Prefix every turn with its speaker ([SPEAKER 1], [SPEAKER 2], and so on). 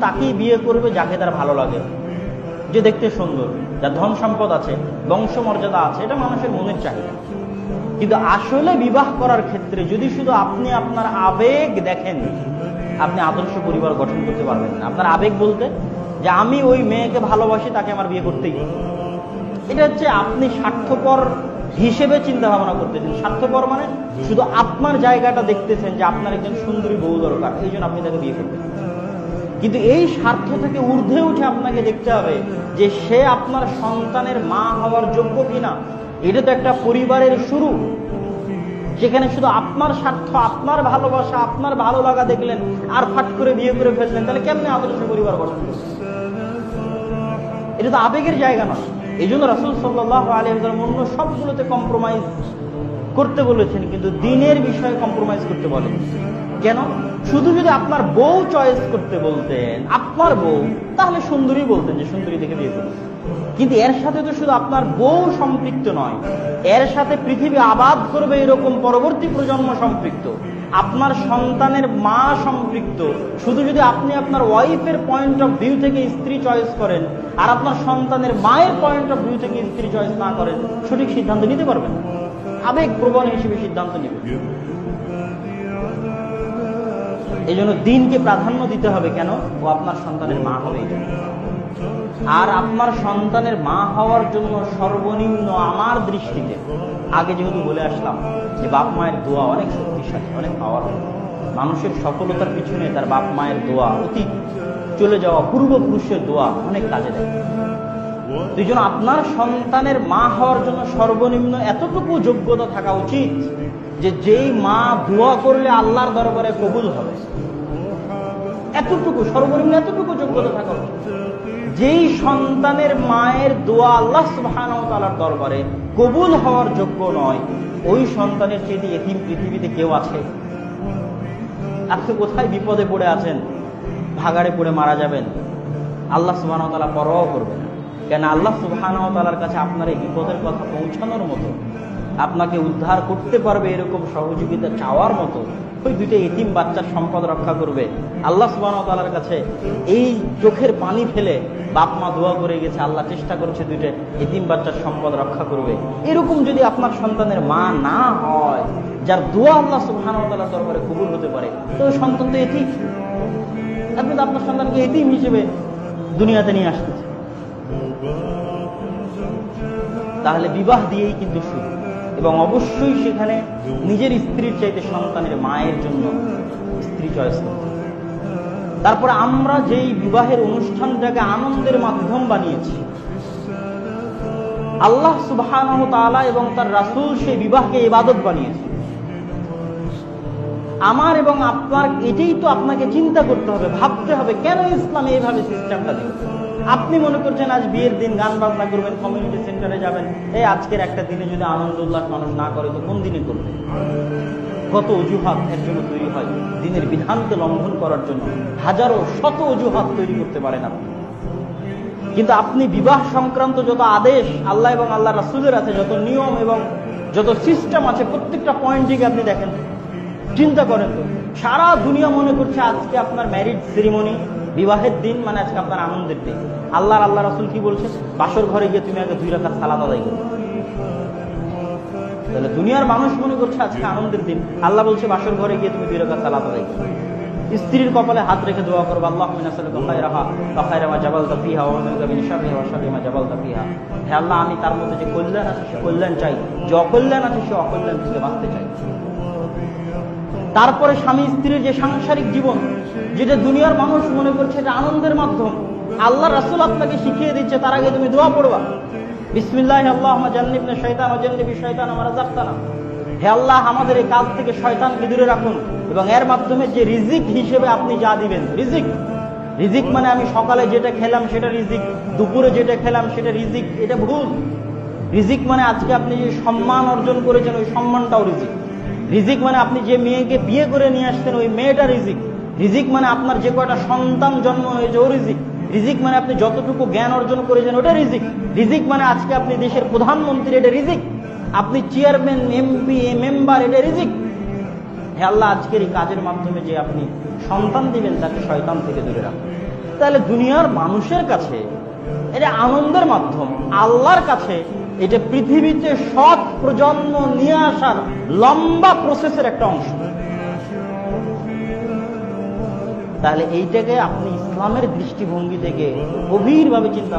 [SPEAKER 1] তাকেই বিয়ে করবে যাকে তার ভালো লাগে। যে দেখতে সুন্দর, যার ধন সম্পদ আছে, বংশমর্যাদা আছে, এটা মানুষের মনের চাহিদা। কিন্তু আসলে বিবাহ করার ক্ষেত্রে যদি শুধু আপনি আপনার আবেগ দেখেন, আপনি আদর্শ পরিবার গঠন করতে পারবেন না। আপনার আবেগ বলতে, যে আমি ওই মেয়েকে ভালোবাসি, তাকে আমার বিয়ে করতেই। এটা হচ্ছে আপনি স্বার্থপর হিসেবে চিন্তা ভাবনা করতেছেন। স্বার্থপর মানে শুধু আপনার জায়গাটা দেখতেছেন যে আপনার একজন সুন্দরী বউ দরকার, এই জন্য আপনি তাকে বিয়ে করবেন। কিন্তু এই স্বার্থ থেকে ঊর্ধ্বে উঠে আপনাকে দেখতে হবে যে সে আপনার সন্তানের মা হওয়ার যোগ্য কিনা। এটা তো একটা পরিবারের শুরু। যেখানে শুধু আপনার স্বার্থ, আপনার ভালোবাসা, আপনার ভালো লাগা দেখলেন, আর ফাট করে বিয়ে করে ফেললেন, তাহলে কেমনে আদর্শ পরিবার গঠন? এটা তো আবেগের জায়গা নয়। এই জন্য রাসুল সাল্লাহ আলিয়ার অন্য সবগুলোতে কম্প্রোমাইজ করতে বলেছেন, কিন্তু দিনের বিষয়ে কম্প্রোমাইজ করতে বলেন কেন? শুধু যদি আপনার বউ চয়েস করতে বলতেন, আপনার বউ, তাহলে সুন্দরী বলতেন যে সুন্দরী দেখে করুন। কিন্তু এর সাথে তো শুধু আপনার বউ সম্পৃক্ত নয়, এর সাথে পৃথিবী আবাদ করবে এরকম পরবর্তী প্রজন্ম সম্পৃক্ত, আপনার সন্তানের মা সম্পৃক্ত। শুধু যদি আপনি আপনার ওয়াইফের পয়েন্ট অফ ভিউ থেকে স্ত্রী চয়েস করেন, আর আপনার সন্তানের মায়ের পয়েন্ট অফ ভিউ থেকে স্ত্রী চয়েস না করেন, সঠিক সিদ্ধান্ত নিতে পারবেন। আবেগ প্রবণ হিসেবে সিদ্ধান্ত নেবেন। এই জন্য দিনকে প্রাধান্য দিতে হবে কেন? ও আপনার সন্তানের মা হবে আর আপনার সন্তানের মা হওয়ার জন্য সর্বনিম্ন আমার দৃষ্টিতে, আগে যেহেতু বলে আসলাম যে বাপ মায়ের দোয়া অনেক শক্তিশালী, অনেক পাওয়ার মানুষের সফলতার পিছনে তার বাপ মায়ের দোয়া, অতীত চলে যাওয়া পূর্বপুরুষের দোয়া অনেক কাজে দেয়। এই জন্য আপনার সন্তানের মা হওয়ার জন্য সর্বনিম্ন এতটুকু যোগ্যতা থাকা উচিত যে যেই মা দোয়া করলে আল্লাহর দরবারে কবুল হবে। এতটুকু, সর্বনিম্ন এতটুকু যোগ্যতা থাকা। যেই সন্তানের মায়ের দোয়া আল্লাহ সুবহানাহু দরবারে কবুল হওয়ার যোগ্য নয়, ওই সন্তানের চেয়ে এতিম পৃথিবীতে কেউ আছে? আপনি কোথায় বিপদে পড়ে আছেন? ভাগাড়ে পড়ে মারা যাবেন? আল্লাহ তাআলা পরোয়া করবে না। কেন আল্লাহ সুবহানাহু কাছে আপনার এই বিপদের কথা পৌঁছানোর মতো আপনাকে উদ্ধার করতে পারবে এরকম সহযোগিতা চাওয়ার মতো, ওই দুইটা এতিম বাচ্চার সম্পদ রক্ষা করবে। আল্লাহ সুবহানাহু তাআলার কাছে এই চোখের পানি ফেলে বাপ মা দোয়া করে গেছে, আল্লাহ চেষ্টা করছে দুইটা এতিম বাচ্চার সম্পদ রক্ষা করবে। এরকম যদি আপনার সন্তানের মা না হয়, যার দোয়া আল্লাহ সুবহানাহু তাআলার দরবারে কবুল হতে পারে, তো সন্তান তো এতিম। আপনি তো আপনার সন্তানকে এতিম হিসেবে দুনিয়াতে নিয়ে আসতেছে তাহলে বিবাহ দিয়েই কিন্তু শুরু। এবং অবশ্যই সেখানে নিজের স্ত্রীর চাইতে সন্তানের মায়ের জন্য স্ত্রী চয়েস করতে। তারপরে আমরা যেই বিবাহের অনুষ্ঠানটাকে আনন্দের মাধ্যম বানিয়েছি, আল্লাহ সুবাহ এবং তার রাসূল সেই বিবাহকে ইবাদত বানিয়েছে আমার এবং আপনার এটাই তো আপনাকে চিন্তা করতে হবে, ভাবতে হবে কেন ইসলাম এইভাবে সিস্টেমটা দিচ্ছে আপনি মনে করছেন আজ বিয়ের দিন, গান বাজনা করবেন কমিউনিটি সেন্টারে যাবেন। এই আজকের একটা দিনে যদি আনন্দ উল্লাস মানুষ না করে, তো কোন দিনে করবে? কত অজুহাত এর জন্য তৈরি হয় দিনের বিধানকে লঙ্ঘন করার জন্য। হাজারো, শত অজুহাত তৈরি করতে পারেন আপনি কিন্তু আপনি বিবাহ সংক্রান্ত যত আদেশ আল্লাহ এবং আল্লাহ রাসুলের আছে যত নিয়ম এবং যত সিস্টেম আছে, প্রত্যেকটা পয়েন্ট দিকে আপনি দেখেন। চিন্তা করেন তো, সারা দুনিয়া মনে করছে আজকে আপনার ম্যারিড সেরিমনি বিবাহের দিন মানে আজকে আপনার আনন্দের দিন। আল্লাহর আল্লাহ রাসুল কি বলছে? বাসর ঘরে গিয়ে তুমি আগে দুই রাখার সালাদ আদায় করো। তাহলে দুনিয়ার মানুষ মনে করছে আজকে আনন্দের দিন। আল্লাহ বলছে, বাসর ঘরে গিয়ে তুমি দুই রাখার সালাদ আদায় করো। স্ত্রীর কপালে হাত রেখে দোয়া করব আল্লাহ জাবাল জাবাল তাফিহা আল্লাহ, আমি তার মধ্যে যে কল্যাণ আছে, সে কল্যাণ চাই। যে অকল্যাণ আছে, সে অকল্যাণ থেকে বাঁচতে চাই। তারপরে স্বামী স্ত্রীর যে সাংসারিক জীবন, যেটা দুনিয়ার মানুষ মনে করছে এটা আনন্দের মাধ্যম, আল্লাহ রাসুল আপনাকে শিখিয়ে দিচ্ছে, তার আগে তুমি দোয়া পড়বা। বিসমিল্লাহ আল্লাহ অজান্নিবি শয়তান আমার হে আল্লাহ, আমাদের এই কাজ থেকে শয়তানকে দূরে রাখুন এবং এর মাধ্যমে যে রিজিক হিসেবে আপনি যা দিবেন, রিজিক। রিজিক মানে আমি সকালে যেটা খেলাম সেটা রিজিক, দুপুরে যেটা খেলাম সেটা রিজিক, এটা ভুল। রিজিক মানে আজকে আপনি যে সম্মান অর্জন করেছেন, ওই সম্মানটাও রিজিক। রিজিক মানে আপনি যে মেয়েকে বিয়ে করে নিয়ে আসছেন, ওই মেয়েটা রিজিক। রিজিক মানে আপনার যে কয়টা সন্তান জন্ম হয়েছে, ও রিজিক। রিজিক মানে আপনি যতটুকু জ্ঞান অর্জন করেছেন, ওটা রিজিক। রিজিক মানে আজকে আপনি দেশের প্রধানমন্ত্রী, এটা রিজিক। আপনি চেয়ারম্যান, এমপি এ মেম্বার, এটা রিজিক। হে আল্লাহ, আজকের এই কাজের মাধ্যমে যে আপনি সন্তান দিবেন, তাকে শয়তান থেকে দূরে রাখুন। তাহলে দুনিয়ার মানুষের কাছে এটা আনন্দের মাধ্যম, আল্লাহর কাছে এটা পৃথিবীতে সৎ প্রজন্ম নিয়ে আসার লম্বা প্রসেসের একটা অংশ। তাহলে এইটাকে আপনি ইসলামের দৃষ্টিভঙ্গি থেকে গভীরভাবে চিন্তা